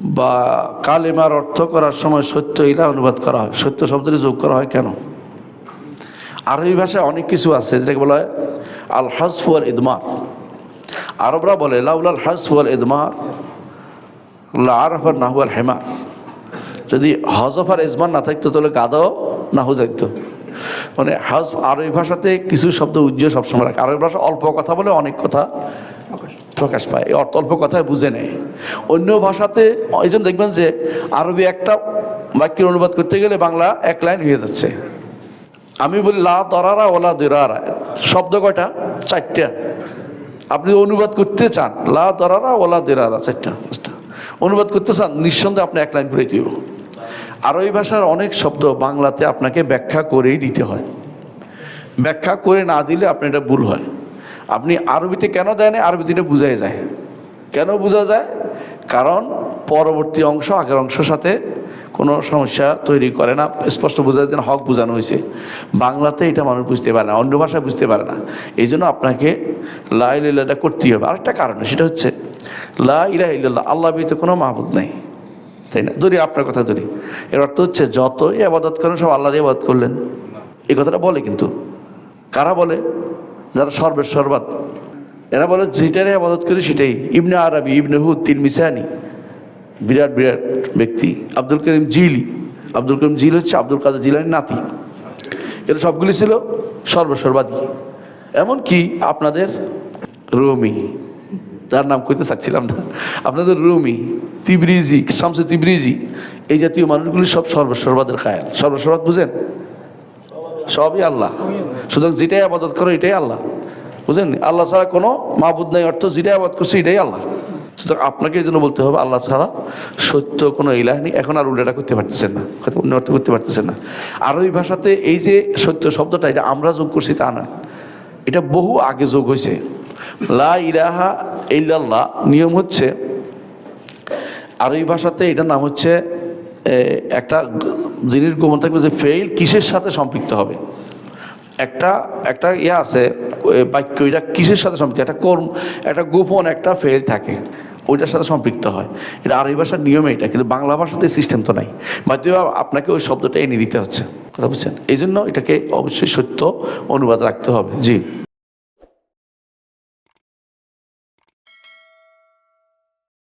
বা কালেমার অর্থ করার সময় সত্য ইলা অনুবাদ করা হয়। সত্য শব্দটি যোগ করা হয় কেন? আরবি ভাষায় অনেক কিছু আছে, যেটাকে বলা হয় আল হাসফুয়াল ইদমার আরবরা বলে লাউলাল হাসফুয়াল ইদমার আরফার নাহুয়াল হেমার যদি হজফ আর ইজমান না থাকতো, তাহলে গাদাও নাহু যাইত মানে হজ আরবি ভাষাতে কিছু শব্দ উজ্জ্বল সবসময় রাখে। আরবি ভাষা অল্প কথা বলে অনেক কথা প্রকাশ পায়। এই অল্প কথায় বুঝে নেয়। অন্য ভাষাতে, এই জন্য দেখবেন যে আরবি একটা বাক্যের অনুবাদ করতে গেলে বাংলা এক লাইন হয়ে যাচ্ছে। আমি বলি, লা দরারা ওলা দিরারা। শব্দ কয়টা? চারটা। আপনি অনুবাদ করতে চান, লা দরারা ওলা দিরারা, চারটা, পাঁচটা। অনুবাদ করতে চান, নিঃসন্দেহে আপনি এক লাইন পড়ে দিব আর ওই ভাষার অনেক শব্দ বাংলাতে আপনাকে ব্যাখ্যা করেই দিতে হয়। ব্যাখ্যা করে না দিলে আপনার এটা ভুল হয়। আপনি আরবিতে কেন দেয় না আরবিতে বোঝাই যায়। কেন বোঝা যায়? কারণ পরবর্তী অংশ, আগের অংশের সাথে কোনো সমস্যা তৈরি করে না। স্পষ্ট বোঝা যায় হক বোঝানো হয়েছে। বাংলাতে এটা মানুষ বুঝতে পারে না, অন্য ভাষায় বুঝতে পারে না। এই জন্য আপনাকে লা করতেই হবে। আরেকটা কারণ, সেটা হচ্ছে লা ইলাহা আল্লাহ বিতে কোনো মাহবুদ নাই। তাই না? ধরি আপনার কথা ধরি। এর অর্থ হচ্ছে যতই আবাদত করেন, সব আল্লাহরই আবাদত করলেন। এই কথাটা বলে কিন্তু। কারা বলে? যারা সর্বের সর্বাত। এরা বলে যেটারে আবাদত করি সেটাই। ইবনে আরবি, ইবনে হুদ তিন মিসানি বিরাট বিরাট ব্যক্তি। আব্দুল করিম জিলি আব্দুল করিম জিল হচ্ছে আব্দুল কাদের জিলানির নাতি। এরা সবগুলি ছিল সর্বসর্বাদী এমনকি আপনাদের রুমি তার নাম কইতে চাচ্ছিলাম না, আপনাদের রুমি, তিবরিজি, শামসে তিবরিজি, এই জাতীয় মানুষগুলি সব সর্বসর্বাদের খায়াল সর্বসর্বাদ বুঝেন? সবই আল্লাহ। সুতরাং যেটাই আবাদত করো, এটাই আল্লাহ। বুঝলেন? আল্লাহ ছাড়া কোনো মাহবুদ নাই, অর্থ যেটাই আবাদ করছে, এটাই আল্লাহ। সুতরাং আপনাকে এই জন্য বলতে হবে, আল্লাহ ছাড়া সত্য কোনো ইলাহ নেই। এখন আর উল্লেটা করতে পারতেছেন না। হয়তো অন্য অর্থ করতে পারতেছেন না। আর ওই ভাষাতে এই যে সত্য শব্দটা, এটা আমরা যোগ করছি তা না। এটা বহু আগে যোগ হয়েছে। লা ইলাহা ইল্লাল্লাহ নিয়ম হচ্ছে আরবি ভাষাতে এটার নাম হচ্ছে একটা জিনিস গোমন থাকবে যে ফেইল কিসের সাথে সম্পৃক্ত হবে? একটা একটা ইয়ে আছে বাক্য, এটা কিসের সাথে সম্পৃক্ত? একটা কর্ম, একটা গোপন একটা ফেল থাকে, ওইটার সাথে সম্পৃক্ত হয়। এটা আরবি ভাষার নিয়মে এটা, কিন্তু বাংলা ভাষাতে সিস্টেম তো নাই। বাধ্য আপনাকে ওই শব্দটা এনে দিতে হচ্ছে। কথা বুঝছেন? এই জন্য এটাকে অবশ্যই সত্য অনুবাদ রাখতে হবে। জি।